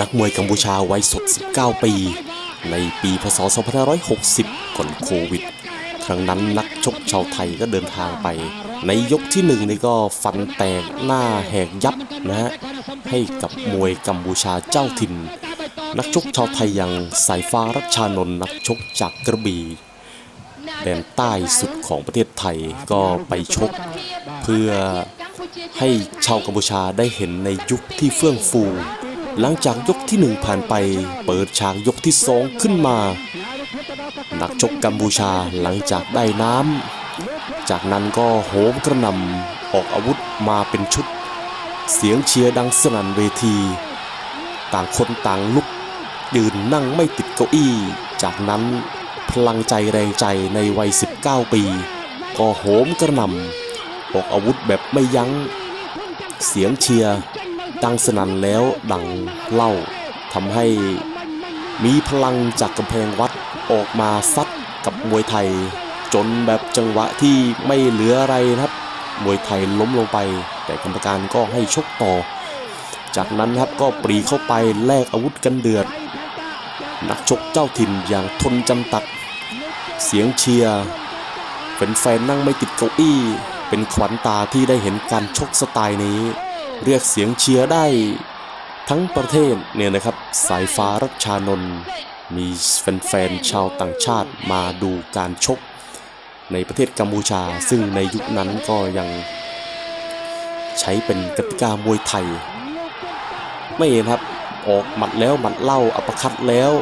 นักมวยกัมพูชาวัยสด 19 ปี ในปีพศ 2560 ก่อนโควิด ครั้งนั้นนักชกชาวไทยก็เดินทางไป ในยกที่หนึ่งนี่ก็ฟันแตกหน้าแหกยับนะฮะ ให้กับมวยกัมพูชาเจ้าถิ่น นักชกชาวไทยอย่างสายฟ้ารัชชานนท์นักชกจากกระบี่แดนใต้สุดของประเทศไทยก็ไปชก เพื่อให้ชาวกัมพูชาได้เห็นในยุคที่เฟื่องฟู หลังจากยกที่หนึ่งผ่านไป เปิดฉากยกที่สองขึ้นมา นักชกกัมพูชาหลังจากได้น้ำ จากนั้นก็โหมกระหน่ำออกอาวุธมาเป็นชุด เสียงเชียร์ดังสนั่นเวที ต่างคนต่างลุกยืนนั่งไม่ติดเก้าอี้ จากนั้นพลังใจแรงใจในวัย 19 ปี ก็โหมกระหน่ำออกอาวุธแบบไม่ยัง้ง เสียงเชียร์ ดังสนั่นแล้วดังเล่าทำให้มีพลังจากกำแพงวัดออกมาซัดกับมวยไทย จนแบบจังหวะที่ไม่เหลืออะไรครับ มวยไทยล้มลงไป แต่กรรมการก็ให้ชกต่อ จากนั้นครับก็ปรีเข้าไปแลกอาวุธกันเดือด นักชกเจ้าถิ่นอย่างทนจันตัก เสียงเชียร์เป็นแฟนๆนั่งไม่ติดเก้าอี้ เป็นขวัญตาที่ได้เห็นการชกสไตล์นี้ เรียกเสียงเชียร์ได้ทั้งประเทศเนี่ยนะครับ สายฟ้ารัชชานนท์มีแฟนๆชาวต่างชาติมาดูการชกในประเทศกัมพูชา ซึ่งในยุคนั้นก็ยังใช้เป็นกติกามวยไทย ไม่เห็นครับออกหมัดแล้วหมัดเล่าอัปคัดแล้ว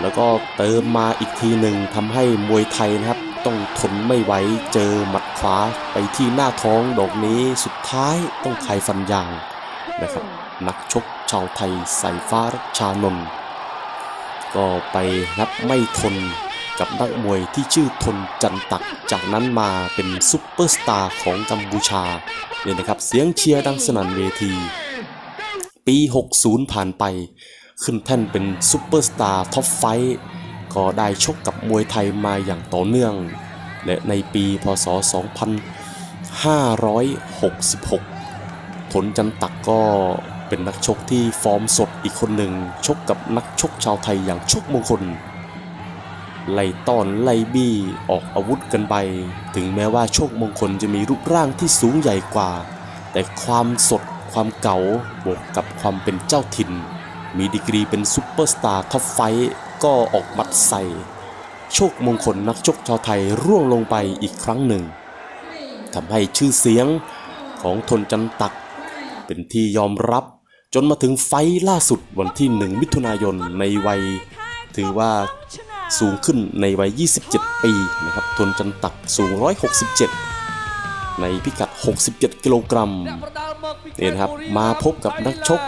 แล้วก็เติมมาอีกทีหนึ่งทำให้มวยไทยนะครับ ต้องทนไม่ไหวเจอหมัดขวาไปที่หน้าท้องดอกนี้สุดท้ายต้องคายฟันยางนะครับนักชกชาวไทยสายฟ้ารัชชานนท์ก็ไปนับไม่ทนกับนักมวยที่ชื่อทนจันตัก จากนั้นมาเป็นซุปเปอร์สตาร์ของกัมพูชาเนี่ยนะครับเสียงเชียร์ดังสนั่นเวที ปี 60 ผ่านไป ขึ้นแท่นเป็นซุปเปอร์สตาร์ท็อปไฟท์ ก็ได้ชกกับมวยไทยมาอย่างต่อเนื่อง และในปีพศ 2566 ผลจันตักก็เป็นนักชกที่ฟอร์มสดอีกคนหนึ่ง ชกกับนักชกชาวไทยอย่างชกมงคล ไล่ต้อนไล่บี้ออกอาวุธกันไป ถึงแม้ว่าโชคมงคลจะมีรูปร่างที่สูงใหญ่กว่า แต่ความสดความเก๋าบวกกับความเป็นเจ้าถิ่น มีดีกรีเป็นซุปเปอร์สตาร์ท็อปไฟท์ ก็ออกหมัดใส่ โชคมงคลนักชกชาวไทยร่วงลงไปอีกครั้งหนึ่งทำให้ชื่อเสียงของทนจันตัก เป็นที่ยอมรับจนมาถึงไฟล่าสุดวันที่ 1 มิถุนายนในวัย ถือว่าสูงขึ้นในวัย 27 ปีนะครับทนจันตักสูง 167 ในพิกัด 67 กิโลกรัมเนี่นะครับมาพบกับนักชก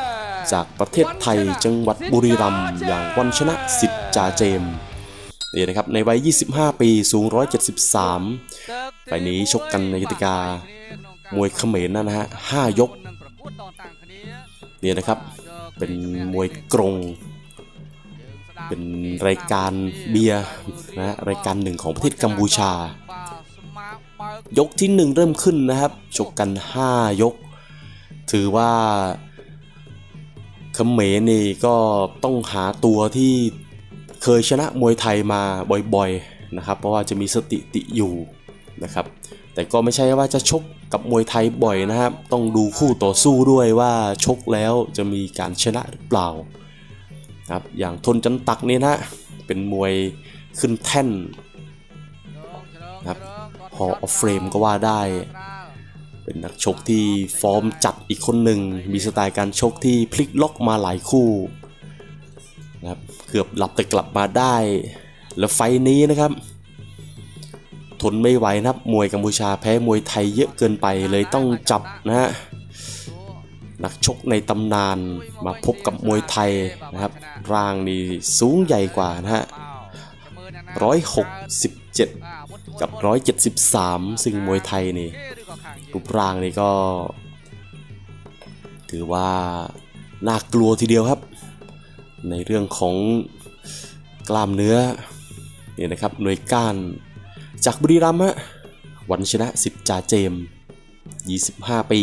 จากประเทศไทยจังหวัดบุรีรัมย์อย่างวันชนะสิทธิ์จาเจมส์นี่นะครับในวัย 25 ปีสูง 173ไฟล์นี้ชกกันในกติกา มวยเขมรนะฮะ5ยกนี่นะครับ เป็นมวยกรง เป็นรายการเบียร์นะรายการหนึ่งของประเทศกัมพูชา ยกที่หนึ่งเริ่มขึ้นนะครับ ชกกัน 5 ยก ถือว่า เขมรนี่ก็ต้องหาตัวที่เคยชนะมวยไทยมาบ่อยๆนะครับ เพราะว่าจะมีสติติอยู่นะครับ แต่ก็ไม่ใช่ว่าจะชกกับมวยไทยบ่อยนะครับ ต้องดูคู่ต่อสู้ด้วยว่าชกแล้วจะมีการชนะหรือเปล่าครับอย่างทนจันตักนี่นะเป็นมวยขึ้นแท่นนะครับ Hall of Fame ก็ว่าได้ เป็นนักชกที่ฟอร์มจัดอีกคนหนึ่ง มีสไตล์การชกที่พลิกล็อกมาหลายคู่นะครับเกือบหลับแต่กลับมาได้ แล้วไฟท์นี้นะครับ ทนไม่ไหวนะครับมวยกัมพูชาแพ้มวยไทยเยอะเกินไปเลยต้องจับนะฮะนักชกในตำนานมาพบกับมวยไทยนะครับ ร่างนี่สูงใหญ่กว่านะฮะ167 กับ 173 ซึ่งมวยไทยนี่ รูปร่างนี่ก็ ถือว่าน่ากลัวทีเดียวครับ ในเรื่องของกล้ามเนื้อเนี่ยนะครับหน่วยก้านจากบุรีรัมย์ฮะวันชนะสิทธิ์จ่าเจมส์25 ปี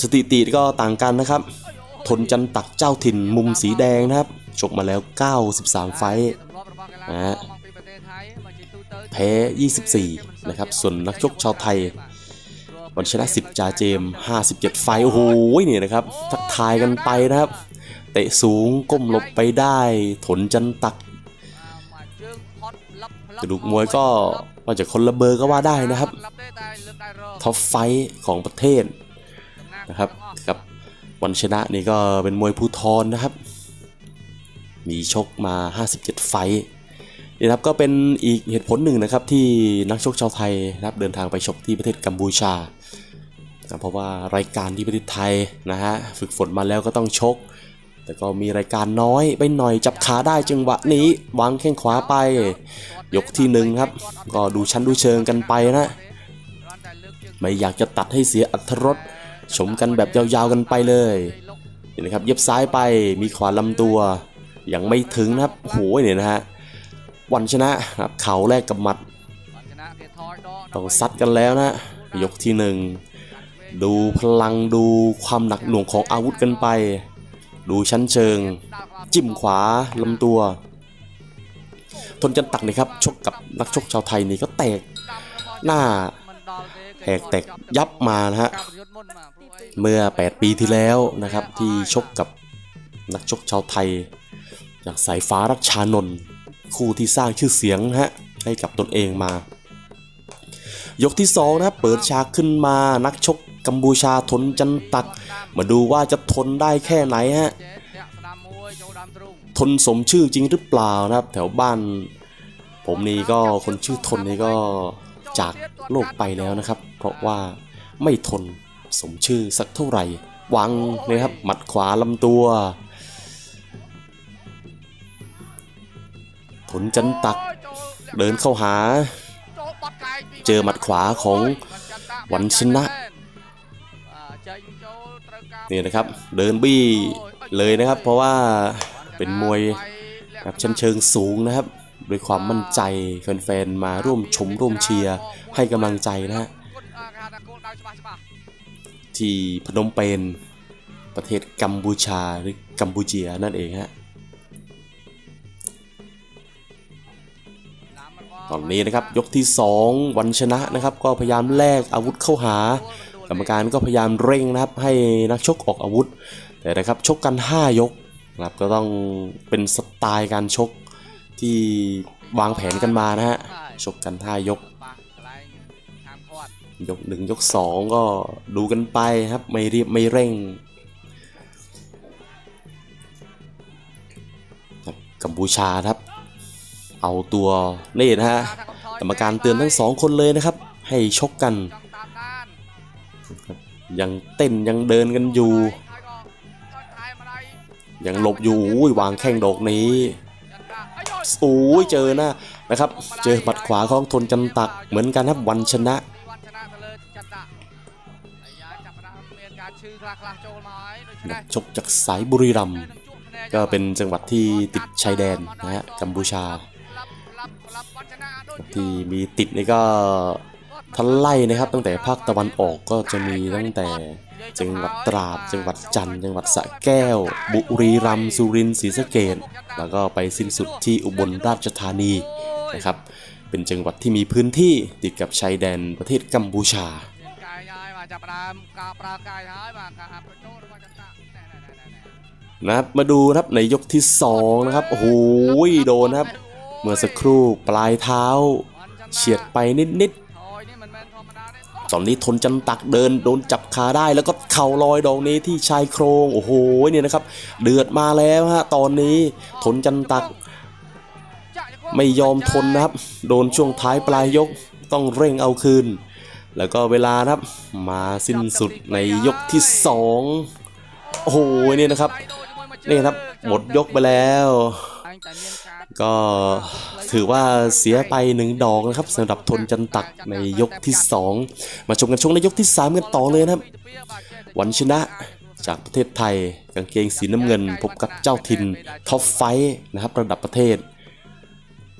สถิติก็ต่างกันนะครับ ทนจันตักเจ้าถิ่นมุมสีแดงนะครับชกมาแล้ว 93 ไฟนะฮะแพ้ 24 นะครับ ส่วนนักชกชาวไทย วันชนะ10จาเจม57ไฟโอ้โหนี่นะครับทักทายกันไปนะครับ เตะสูงก้มหลบไปได้ทนจันตักกระดูกมวยก็มาจากคนละเบอร์ก็ว่าได้นะครับท็อปไฟของประเทศนะครับกับวันชนะนี่ก็เป็นมวยภูทรนะครับ มีชกมา 57 ไฟนี่นะครับก็เป็นอีกเหตุผลหนึ่งนะครับที่นักชกชาวไทยนะครับเดินทางไปชกที่ประเทศกัมพูชา นะเพราะว่ารายการที่ประเทศไทยนะฮะฝึกฝนมาแล้วก็ต้องชก แต่ก็มีรายการน้อยไปหน่อยจับขาได้จังหวะนี้วางแข้งขวาไป ยกที่หนึ่งครับ ก็ดูชั้นดูเชิงกันไปนะไม่อยากจะตัดให้เสียอัตรสชมกันแบบยาวๆกันไปเลยเห็นไหมครับเย็บซ้ายไปมีขวาลำตัวยังไม่ถึงนะครับโอ้โหเนี่ยนะฮะวันชนะครับเข่าแรกกับหมัดต้องซัดกันแล้วนะยกที่หนึ่ง ดูพลังดูความหนักหน่วงของอาวุธกันไป ดูชั้นเชิง จิ้มขวาลำตัว ทนจันตักนี่ครับชกกับนักชกชาวไทยนี่ก็แตกหน้าแหกแตกยับมานะฮะเมื่อ 8 ปีที่แล้วนะครับที่ชกกับนักชกชาวไทยอย่างสายฟ้ารัชชานนท์คู่ที่สร้างชื่อเสียงนะฮะให้กับตนเองมา ยกที่2นะเปิดฉากขึ้นมานักชก กัมพูชาทนจันตัก มาดูว่าจะทนได้แค่ไหนฮะทนสมชื่อจริงหรือเปล่านะครับ แถวบ้าน ผมนี่ก็คนชื่อทนนี่ก็จากโลกไปแล้วนะครับ เพราะว่าไม่ทนสมชื่อสักเท่าไหร่วางเลยครับ หมัดขวาลำตัว ทนจันตัก เดินเข้าหา เจอหมัดขวาของวันชนะ นี่นะครับเดินบี้เลยนะครับ เพราะว่าเป็นมวยแบบชั้นเชิงสูงนะครับด้วยความมั่นใจแฟนๆมาร่วมชมร่วมเชียร์ให้กำลังใจนะฮะที่พนมเปญประเทศกัมพูชาหรือกัมพูเชียนั่นเองฮะตอนนี้นะครับยกที่ 2 วันชนะนะครับ ก็พยายามแลกอาวุธเข้าหา รรมการก็พยายามเร่งนะครับให้นักชกออกอาวุธ แต่นะครับชกกัน 5 ยกนะครับก็ต้องเป็นสไตล์การชกที่วางแผนกันมานะฮะชกกัน5ยก ยก1ยก2ก็ดูกันไปครับไม่รีบไม่เร่งกัมพูชาครับ เอาตัวนี่นะฮะกรรมการเตือนทั้งสองคนเลยนะครับ ให้ชกกัน ยังเต้นยังเดินกันอยู่ ยังหลบอยู่อุ้ยวางแข้งดอกนี้โอ้ยเจอหน้านะครับ เจอหมัดขวาของทนจันตักเหมือนกันครับวันชนะชกจากสายบุรีรัมย์ก็เป็นจังหวัดที่ติดชายแดนนะฮะกัมพูชาที่มีติดนี่ก็ ทันไล่นะครับ ตั้งแต่ภาคตะวันออกก็จะมีตั้งแต่จังหวัดตราด จังหวัดจันทร์จังหวัดสระแก้ว บุรีรัมย์สุรินทร์ศรีสะเกษแล้วก็ไปสิ้นสุดที่อุบลราชธานีนะครับ เป็นจังหวัดที่มีพื้นที่ติดกับชายแดนประเทศกัมพูชานะครับมาดูครับในยกที่2นะครับโอ้โหโดนครับ เมื่อสักครู่ปลายเท้า เฉียดไปนิดๆ ตอนนี้ทนจันตักเดินโดนจับขาได้แล้วก็เข่าลอยดอกนี้ที่ชายโครงโอ้โหเนี่ยนะครับ เดือดมาแล้วฮะตอนนี้ทนจันตัก ไม่ยอมทนนะครับ โดนช่วงท้ายปลายยกต้องเร่งเอาคืน แล้วก็เวลานะครับมาสิ้นสุดในยกที่สองโอ้โหเนี่ยนะครับนี่ครับหมดยกไปแล้ว ก็ ถือว่าเสียไปหนึ่งดอกนะครับสำหรับทนจันตักในยกที่ 2 มาชมกันช่วงในยกที่ 3 กันต่อเลยนะครับ วันชนะจากประเทศไทยกางเกงสีน้ำเงิน พบกับเจ้าถิ่นท็อปไฟนะครับระดับประเทศ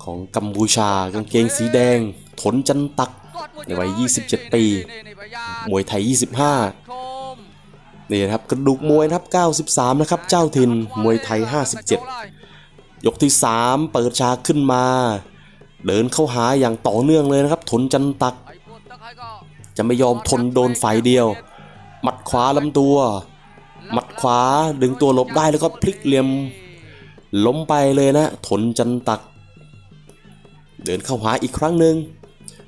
ของกัมพูชากางเกงสีแดง ทนจันตักในวัย 27 ปี มวยไทย 25 นี่นะครับกระดูกมวยนะครับ 93 นะครับ เจ้าถิ่นมวยไทย 57 ยกที่ 3 เปิดฉากขึ้นมา เดินเข้าหาอย่างต่อเนื่องเลยนะครับ ทนจันตัก จะไม่ยอมทนโดนฝ่ายเดียว หมัดขวาลำตัว หมัดขวาดึงตัวหลบได้แล้วก็พลิกเหลี่ยม ล้มไปเลยนะ ทนจันตัก เดินเข้าหาอีกครั้งหนึ่ง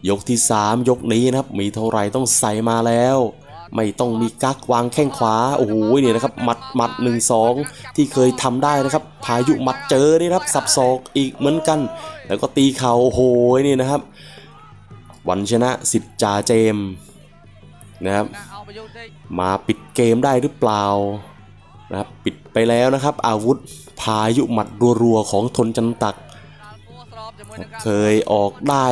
ยกที่ 3 ยกนี้นะครับ มีเท่าไหร่ต้องใส่มาแล้ว ไม่ต้องมีกักวางแข้งขวาโอ้โหเนี่ยนะครับหมัดหมัดหนึ่งสองที่เคยทำได้นะครับ พายุหมัดเจอนี่ครับสับศอกอีกเหมือนกัน แล้วก็ตีเข่าโอ้โหนี่นะครับ วันชนะสิทธิ์จ่าเจมส์นะครับมาปิดเกมได้หรือเปล่านะครับปิดไปแล้วนะครับ อาวุธพายุหมัดรัวๆของทนจันตัก เคยออกได้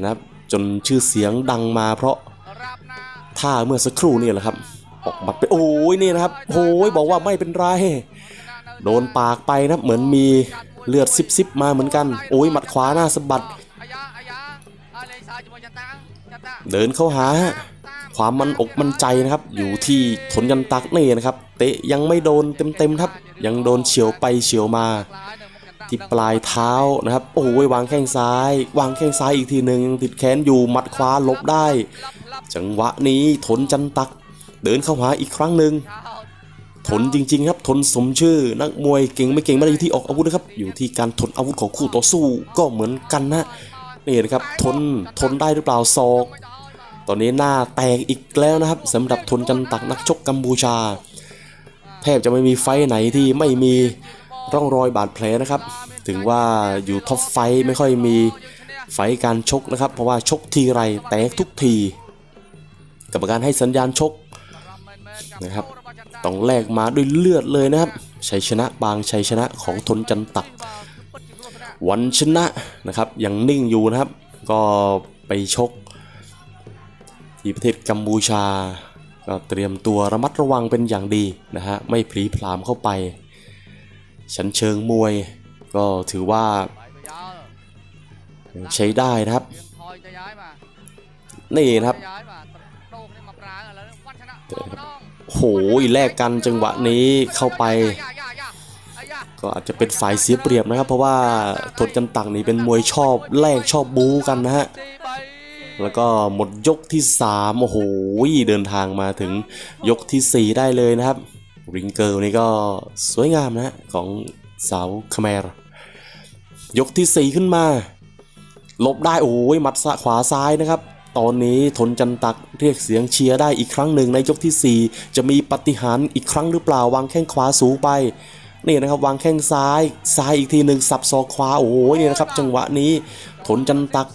นะครับจนชื่อเสียงดังมาเพราะ ท่าเมื่อสักครู่นี่แหละครับออกมัดไปโอ้ยนี่นะครับโอ้ยบอกว่าไม่เป็นไรโดนปากไปนะเหมือนมีเลือดซิบๆมาเหมือนกัน โอ้ยหมัดขวาหน้าสะบัด เดินเข้าหา ความมันอกมันใจนะครับ อยู่ที่ทนยันตักนี่นะครับ เตะยังไม่โดนเต็มๆครับ ยังโดนเฉียวไปเฉียวมา ที่ปลายเท้านะครับ โอ้ยวางแข้งซ้าย วางแข้งซ้ายอีกทีหนึ่งติดแขนอยู่มัดขวาลบได้ จังหวะนี้ทนจันตัก เดินเข้าหาอีกครั้งหนึ่งทนจริง ๆ ครับทนสมชื่อ นักมวยเก่งไม่เก่งไม่ได้อยู่ที่ออกอาวุธนะครับ อยู่ที่การทนอาวุธของคู่ต่อสู้ก็เหมือนกันนะนี่นะครับทนทนได้หรือเปล่าศอก ตอนนี้หน้าแตกอีกแล้วนะครับสำหรับทนจันตักนักชกกัมพูชา แทบจะไม่มีไฟไหนที่ไม่มี ร่องรอยบาดแผลนะครับ ถึงว่าอยู่ท็อปไฟไม่ค่อยมีไฟการชกนะครับ เพราะว่าชกทีไรแตกทุกทีกรรมการให้สัญญาณชกนะครับ ต้องแลกมาด้วยเลือดเลยนะครับ ชัยชนะบางชัยชนะของทนจันตัก วันชนะนะครับยังนิ่งอยู่นะครับ ก็ไปชก ที่ประเทศกัมพูชา ก็เตรียมตัวระมัดระวังเป็นอย่างดีนะฮะไม่พลีพรามเข้าไป ชั้นเชิงมวย ก็ถือว่าใช้ได้นะครับ นี่นะครับโอ้โหแลกกันจังหวะนี้เข้าไป ก็อาจจะเป็นฝ่ายเสียเปรียบนะครับ เพราะว่าทนจันตักนี่เป็นมวยชอบแลกชอบบู๊กันนะฮะแล้วก็หมดยกที่ 3 โอ้โห เดินทางมาถึงยกทีสี่4 ได้เลยนะครับ ริงเกิลนี่ก็สวยงามนะฮะของสาวคาเมรยกทีสี่4 ขึ้นมาหลบได้โอ้ยหมัดขวาซ้ายนะครับ ตอนนี้ทนจันตักเรียกเสียงเชียร์ได้อีกครั้งหนึ่งในยกทีสี่ 4 จะมีปฏิหารอีกครั้งหรือเปล่าวางแข้งขวาสูงไปนี่นะครับวางแข้งซ้ายซ้ายอีกทีหนึ่งสับศอกขวาโอ้โหนี่นะครับ จังหวะนี้ทนจันตัก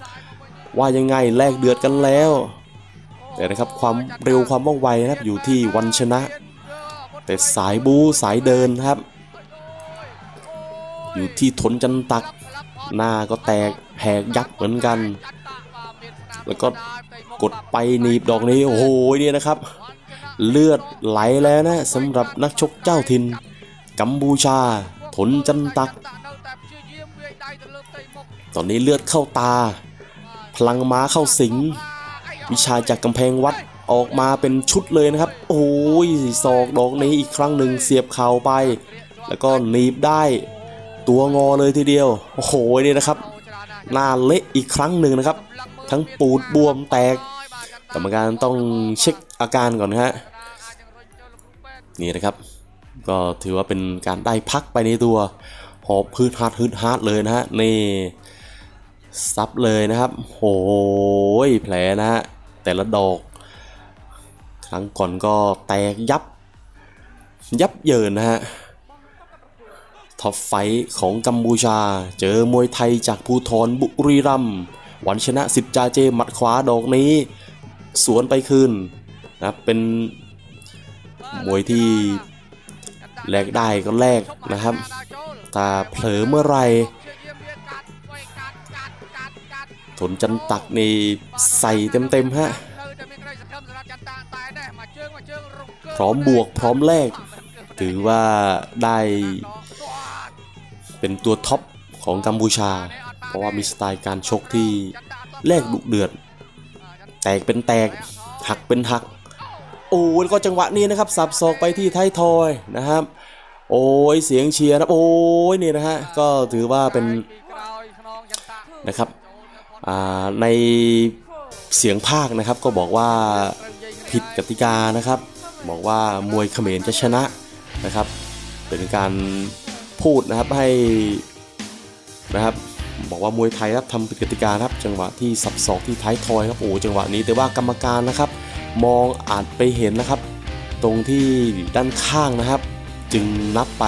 ว่ายังไงแลกเดือดกันแล้ว แต่นะครับความเร็วความว่องไวนะครับอยู่ที่วันชนะ แต่สายบูสายเดินครับ อยู่ที่ทนจันตัก หน้าก็แตกแหกยับเหมือนกัน แล้วก็กดไปหนีบดอกนี้ โอ้โหเนี่ยนะครับ เลือดไหลแล้วนะสำหรับนักชกเจ้าถิ่นกัมพูชา ทนจันตัก ตอนนี้เลือดเข้าตา พลังม้าเข้าสิง วิชาจากกำแพงวัด ออกมาเป็นชุดเลยนะครับ โอ้ยศอกดอกนี้อีกครั้งหนึ่งเสียบเข่าไป แล้วก็หนีบได้ ตัวงอเลยทีเดียว โอ้โหนี่นะครับหน้าเละอีกครั้งหนึ่งนะครับ ทั้งปูดบวมแตกกรรมการต้องเช็คอาการก่อนนะฮะนี่นะครับ ก็ถือว่าเป็นการได้พักไปในตัวหอบฮืดฮาร์ดฮืดฮาร์ดเลยนะฮะนี่ซับเลยนะครับโอ้ยแผลนะฮะแต่ละดอก ครั้งก่อนก็แตกยับ ยับเยินนะฮะท็อปไฟของกัมพูชา เจอมวยไทยจากภูทรบุรีรัมย์วันชนะสิบจาเจมัดขวาดอกนี้ สวนไปคืนนะเป็นมวยที่แลกได้ก็แลกนะครับถ้าเผลอเมื่อไรทนจันตักนี่ใส่เต็มๆฮะ พร้อมบวกพร้อมแลกถือว่าได้เป็นตัวท็อปของกัมพูชา เพราะว่ามีสไตล์การชกที่แลกดุเดือด แตกเป็นแตก หักเป็นหัก โอ้แล้วก็จังหวะนี้นะครับ สับศอกไปที่ท้ายทอยนะครับ โอ้ยเสียงเชียร์นะโอ้ยนี่นะฮะ ก็ถือว่าเป็นนะครับอ่าในเสียงภาคนะครับก็บอกว่า ผิดกติกานะครับ บอกว่ามวยเขมรจะชนะนะครับ เป็นการพูดนะครับให้นะครับบอกว่ามวยไทยครับทำผิดกติกาครับ จังหวะที่สับศอกที่ท้ายทอยครับโอ้จังหวะนี้แต่ว่ากรรมการนะครับ มองอาจไปเห็นนะครับ ตรงที่ด้านข้างนะครับ จึงนับไป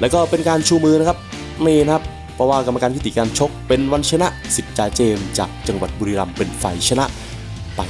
แล้วก็เป็นการชูมือนะครับนี่นะครับ เพราะว่ากรรมการพิธีการชกเป็นวันชนะสิทธิ์จ่าเจมส์จากจังหวัดบุรีรัมย์เป็นฝ่ายชนะไป